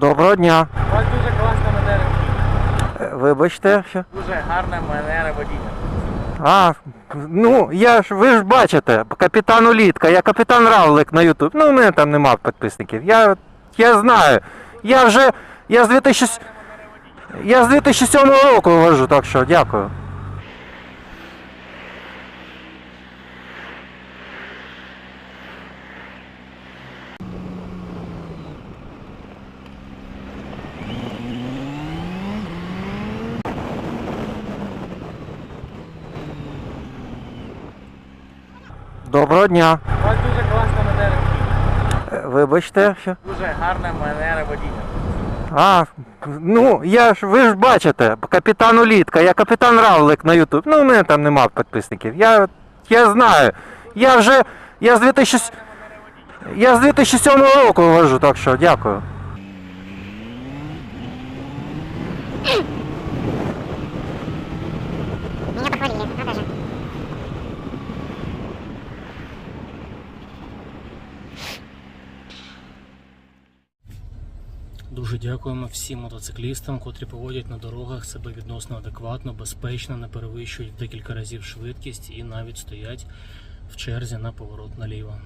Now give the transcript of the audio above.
Доброго дня. У вас дуже класна манера. Е, Вибачте, що. Дуже гарна манера водіння. А, ну, я ж, ви ж бачите, капітан Улітка, я капітан Равлик на Ютуб. Ну, у мене там нема підписників. Я, я знаю. Я вже. Я з 2000, я з 2007 року вожу, так що дякую. Доброго дня. У вас дуже класна манера. Е, Вибачте, що. Дуже гарна манера водіння. А, ну, я ж, ви ж бачите, капітан Улітка, я капітан Равлик на Ютуб. Ну, у мене там нема підписників. Я, я знаю. Я вже. Я з 2000, я з 2007 року вожу, так що дякую. Дуже дякуємо всім мотоциклістам, котрі поводять на дорогах себе відносно адекватно, безпечно, не перевищують декілька разів швидкість і навіть стоять в черзі на поворот наліво.